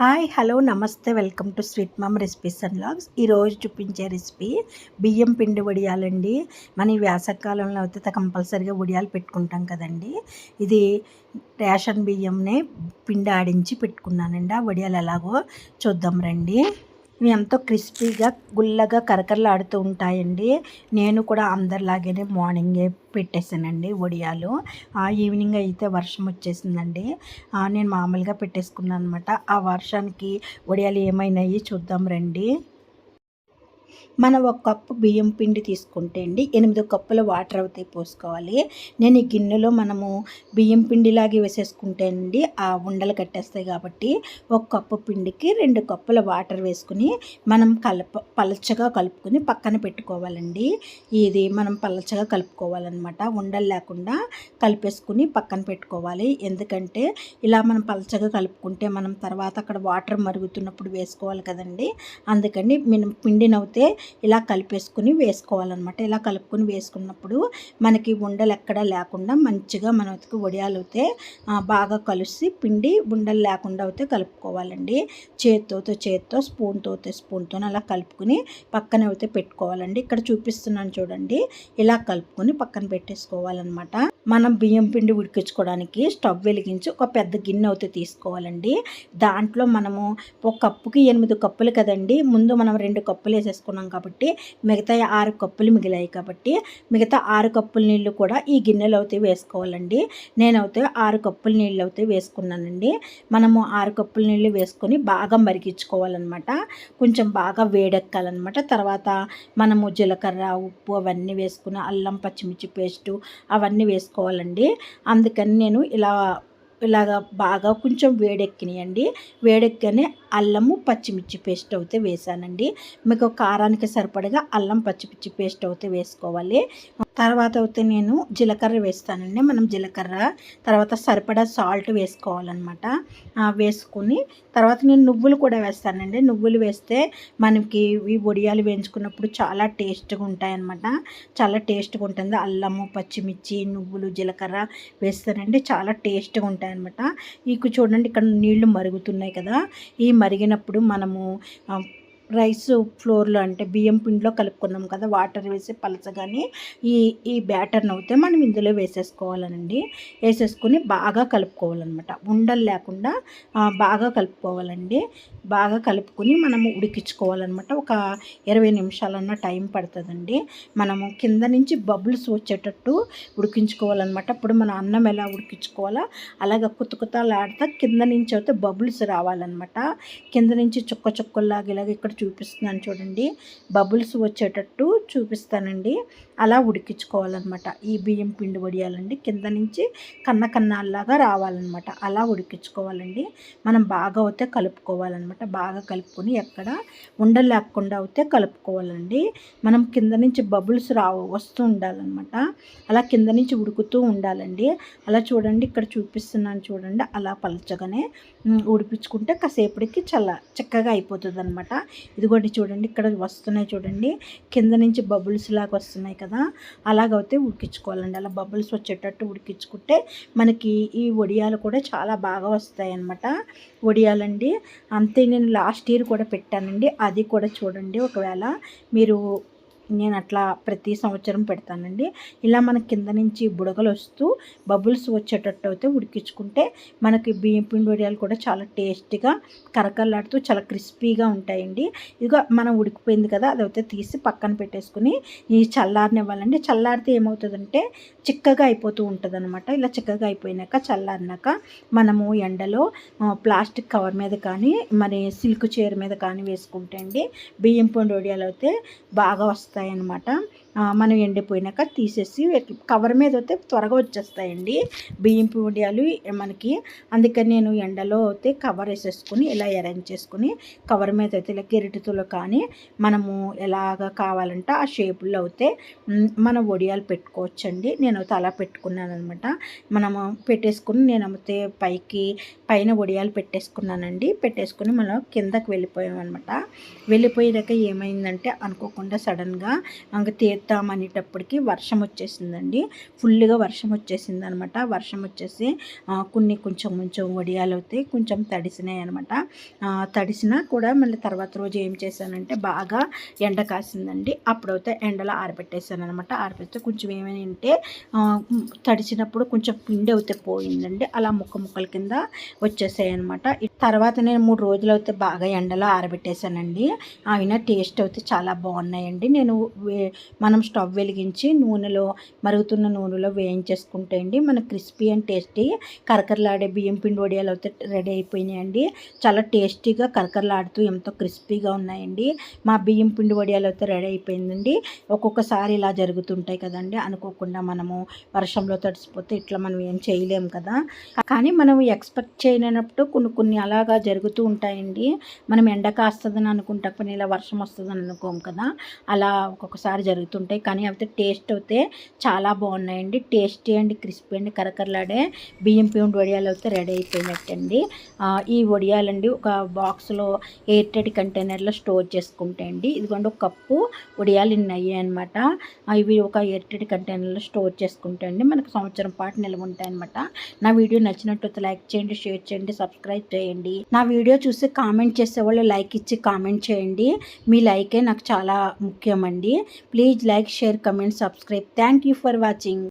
Hi hello నమస్తే welcome to sweet mom recipes and vlogs ఈరోజు చూపించే రెసిపీ బియ్యం పిండి వడియాలండి. మన ఈ వేసవకాలంలో అయితే కంపల్సరీగా వడియాలు పెట్టుకుంటాం కదండి. ఇది రేషన్ బియ్యంనే పిండి ఆడించి పెట్టుకున్నానండి. ఆ వడియాలు ఎలాగో చూద్దాం రండి. ఇవి ఎంతో క్రిస్పీగా గుల్లగా కరకరలాడుతూ ఉంటాయండి. నేను కూడా అందరిలాగానే మార్నింగే పెట్టేశానండి వడియాలు. ఈవినింగ్ అయితే వర్షం వచ్చేసిందండి. నేను మామూలుగా పెట్టేసుకున్నాను అనమాట ఆ వర్షానికి వడియాలు ఏమైనాయి చూద్దాం రండి. మనం ఒక కప్పు బియ్యం పిండి తీసుకుంటే అండి ఎనిమిది కప్పుల వాటర్ అవుతాయి పోసుకోవాలి. నేను ఈ గిన్నెలో మనము బియ్యం పిండిలాగే వేసేసుకుంటే అండి ఆ ఉండలు కట్టేస్తాయి కాబట్టి ఒక కప్పు పిండికి రెండు కప్పుల వాటర్ వేసుకుని మనం కలప పలచగా కలుపుకొని పక్కన పెట్టుకోవాలండి. ఇది మనం పలచగా కలుపుకోవాలన్నమాట. ఉండలు లేకుండా కలిపేసుకుని పక్కన పెట్టుకోవాలి. ఎందుకంటే ఇలా మనం పలచగా కలుపుకుంటే మనం తర్వాత అక్కడ వాటర్ మరుగుతున్నప్పుడు వేసుకోవాలి కదండి. అందుకని మనం అయితే ఇలా కలిపేసుకుని వేసుకోవాలన్నమాట. ఇలా కలుపుకొని వేసుకున్నప్పుడు మనకి ఉండలు ఎక్కడ లేకుండా మంచిగా మనకి వడియాలు అయితే బాగా కలిసి పిండి ఉండలు లేకుండా అయితే కలుపుకోవాలండి. చేత్తో చేత్తో స్పూన్తో స్పూన్తో అలా కలుపుకొని పక్కన అయితే పెట్టుకోవాలండి. ఇక్కడ చూపిస్తున్నాను చూడండి. ఇలా కలుపుకొని పక్కన పెట్టేసుకోవాలన్నమాట. మనం బియ్యం పిండి ఉడికించుకోవడానికి స్టవ్ వెలిగించి ఒక పెద్ద గిన్నె అయితే తీసుకోవాలండి. దాంట్లో మనము ఒక కప్పుకి ఎనిమిది కప్పులు కదండి. ముందు మనం రెండు కప్పులు వేసేసుకున్నాం కాబట్టి మిగతా ఆరు కప్పులు మిగిలాయి కాబట్టి మిగతా ఆరు కప్పుల నీళ్ళు కూడా ఈ గిన్నెలో అయితే వేసుకోవాలండి. నేనైతే ఆరు కప్పుల నీళ్ళు అయితే వేసుకున్నానండి. మనము ఆరు కప్పుల నీళ్ళు వేసుకొని బాగా మరిగించుకోవాలన్నమాట. కొంచెం బాగా వేడెక్కాలన్నమాట. తర్వాత మనము జీలకర్ర ఉప్పు అవన్నీ వేసుకుని అల్లం పచ్చిమిర్చి పేస్టు అవన్నీ వేసుకోవాలండి. అందుకని నేను ఇలా ఇలాగా బాగా కొంచెం వేడెక్కినాయండి. వేడెక్కనే అల్లము పచ్చిమిర్చి పేస్ట్ అయితే వేసానండి. మీకు కారానికి సరిపడగా అల్లం పచ్చిమిర్చి పేస్ట్ అయితే వేసుకోవాలి. తర్వాత అయితే నేను జీలకర్ర వేస్తానండి. మనం జీలకర్ర తర్వాత సరిపడా సాల్ట్ వేసుకోవాలన్నమాట. వేసుకుని తర్వాత నేను నువ్వులు కూడా వేస్తానండి. నువ్వులు వేస్తే మనకి ఈ వడియాలు వేయించుకున్నప్పుడు చాలా టేస్ట్గా ఉంటాయన్నమాట. చాలా టేస్ట్గా ఉంటుంది. అల్లము పచ్చిమిర్చి నువ్వులు జీలకర్ర వేస్తానండి చాలా టేస్ట్గా ఉంటాయన్నమాట. ఇక చూడండి ఇక్కడ నీళ్ళు మరుగుతున్నాయి కదా. ఈ మరిగినప్పుడు మనము రైస్ ఫ్లోర్లో అంటే బియ్యం పిండిలో కలుపుకున్నాం కదా వాటర్ వేసి పలచగానే ఈ ఈ బ్యాటర్ని అయితే మనం ఇందులో వేసేసుకోవాలనండి. వేసేసుకొని బాగా కలుపుకోవాలన్నమాట. ఉండలు లేకుండా బాగా కలుపుకోవాలండి. బాగా కలుపుకొని మనము ఉడికించుకోవాలన్నమాట. ఒక ఇరవై నిమిషాలన్న టైం పడుతుందండి. మనము కింద నుంచి బబుల్స్ వచ్చేటట్టు ఉడికించుకోవాలన్నమాట. అప్పుడు మన అన్నం ఎలా ఉడికించుకోవాలా అలాగే కుత్త కింద నుంచి అయితే బబుల్స్ రావాలన్నమాట. కింద నుంచి చుక్క చుక్కల్లాగా ఇలాగ ఇక్కడ చూపిస్తున్నాను చూడండి. బబుల్స్ వచ్చేటట్టు చూపిస్తానండి. అలా ఉడికించుకోవాలన్నమాట. ఈ బియ్యం పిండి వడియాలండి. కింద నుంచి కన్న కన్నాల్లాగా రావాలన్నమాట. అలా ఉడికించుకోవాలండి. మనం బాగా అయితే కలుపుకోవాలన్నమాట. బాగా కలుపుకొని ఎక్కడ ఉండలేకుండా అయితే కలుపుకోవాలండి. మనం కింద నుంచి బబుల్స్ రావు వస్తూ ఉండాలన్నమాట. అలా కింద నుంచి ఉడుకుతూ ఉండాలండి. అలా చూడండి ఇక్కడ చూపిస్తున్నాను చూడండి. అలా పలచగానే ఉడిపించుకుంటే కాసేపటికి చాలా చక్కగా అయిపోతుంది అనమాట ఇదిగోటి చూడండి ఇక్కడ వస్తున్నాయి చూడండి. కింద నుంచి బబుల్స్ లాగా వస్తున్నాయి కదా. అలాగైతే ఉడికించుకోవాలండి. అలా బబుల్స్ వచ్చేటట్టు ఉడికించుకుంటే మనకి ఈ వడియాలు కూడా చాలా బాగా వస్తాయి అన్నమాట వడియాలండి. అంతే నేను లాస్ట్ ఇయర్ కూడా పెట్టానండి. అది కూడా చూడండి ఒకవేళ మీరు నేను అట్లా ప్రతి సంవత్సరం పెడతానండి. ఇలా మన కింద నుంచి బుడగలు వస్తూ బబుల్స్ వచ్చేటట్టు అయితే ఉడికించుకుంటే మనకి బియ్యం పిండి వడియాలు కూడా చాలా టేస్టీగా కరకల్లాడుతూ చాలా క్రిస్పీగా ఉంటాయండి. ఇదిగో మనం ఉడికిపోయింది కదా అదైతే తీసి పక్కన పెట్టేసుకుని ఈ చల్లారనివ్వాలండి. చల్లారితే ఏమవుతుందంటే చిక్కగా అయిపోతూ ఉంటుంది అనమాట ఇలా చిక్కగా అయిపోయినాక చల్లారినాక మనము ఎండలో ప్లాస్టిక్ కవర్ మీద కానీ మరి సిల్క్ చీర మీద కానీ వేసుకుంటే అండి బియ్యం పిండి వడియాలు అయితే బాగా వస్తాయి. వస్తాయన్నమాట. మనం ఎండిపోయినాక తీసేసి కవర్ మీద అయితే త్వరగా వచ్చేస్తాయండి. బియ్యం వడియాలు మనకి అందుకని నేను ఎండలో అయితే కవర్ వేసేసుకుని ఇలా అరేంజ్ చేసుకుని కవర్ మీద అయితే ఇలా గిరిటితో కానీ మనము ఎలాగ కావాలంటే ఆ షేపుల్లో అయితే మనం వడియాలు పెట్టుకోవచ్చండి. నేను అయితే అలా పెట్టుకున్నాను అనమాట మనము పెట్టేసుకుని నేను అమ్మితే పైకి పైన వడియాలు పెట్టేసుకున్నానండి. పెట్టేసుకుని మనం కిందకి వెళ్ళిపోయాం అనమాట వెళ్ళిపోయాక ఏమైందంటే అనుకోకుండా సడన్గా ఇంక తీర్థం అనేటప్పటికి వర్షం వచ్చేసిందండి. ఫుల్గా వర్షం వచ్చేసింది అనమాట వర్షం వచ్చేసి కొన్ని కొంచెం కొంచెం వడియాలు అవుతాయి కొంచెం తడిసినాయి అనమాట తడిసినా కూడా మళ్ళీ తర్వాత రోజు ఏం చేశానంటే బాగా ఎండ కాసిందండి. అప్పుడైతే ఎండలో ఆరబెట్టేసాను అనమాట ఆరబెడితే కొంచెం ఏమైనా ఉంటే తడిచినప్పుడు తడిసినప్పుడు కొంచెం పిండి అయితే పోయిందండి. అలా ముక్క ముక్కల కింద వచ్చేసాయి అనమాట తర్వాత నేను మూడు రోజులు అయితే బాగా ఎండలో ఆరబెట్టేశానండి. అయినా టేస్ట్ అయితే చాలా బాగున్నాయండి. నేను వే- మనం స్టవ్ వెలిగించి నూనెలో మరుగుతున్న నూనెలో వేయించేసుకుంటే అండి మన క్రిస్పీ అండ్ టేస్టీ కరకరలాడే బియ్యం పిండి వడియాలు అయితే రెడీ అయిపోయినాయండి. చాలా టేస్టీగా కరకరలాడుతూ ఎంతో క్రిస్పీగా ఉన్నాయండి. మా బియ్యం పిండి వడియాలు అయితే రెడీ అయిపోయిందండి. ఒక్కొక్కసారి ఇలా జరుగుతుంటాయి కదండి. అనుకోకుండా మనము వర్షంలో తడిసిపోతే ఇట్లా మనం ఏం చేయలేము కదా. కానీ మనం ఎక్స్పెక్ట్ చేయలేనప్పుడు కొన్ని కొన్ని అలాగా జరుగుతూ ఉంటాయండి. మనం ఎండ కాస్తుందని అనుకుంటా కానీ ఇలా వర్షం వస్తుందని అనుకోం కదా. అలా ఒక్కొక్కసారి జరుగుతుంటాయి. కానీ అయితే టేస్ట్ అయితే చాలా బాగున్నాయండి. టేస్టీ అండ్ క్రిస్పీ అండ్ కరకరలాడే బియ్యం పిండి వడియాలు అయితే రెడీ అయిపోయినట్టండి. ఈ వడియాలండి ఒక బాక్స్లో ఎయిర్టెడ్ కంటైనర్లో స్టోర్ చేసుకుంటే అండి. ఇదిగోండి ఒక కప్పు వడియాలు ఇన్ని అయ్యాయి అనమాట ఇవి ఒక ఎయిర్టెడ్ కంటైనర్లో స్టోర్ చేసుకుంటే అండి మనకు సంవత్సరం పాటు నిల్వ ఉంటాయి అనమాట నా వీడియో నచ్చినట్టు లైక్ చేయండి షేర్ చేయండి సబ్స్క్రైబ్ చేయండి. నా వీడియో చూసి కామెంట్ చేసే వాళ్ళు లైక్ ఇచ్చి కామెంట్ చేయండి. మీ లైకే నాకు చాలా ముఖ్యమండి. Please like share comment subscribe thank you for watching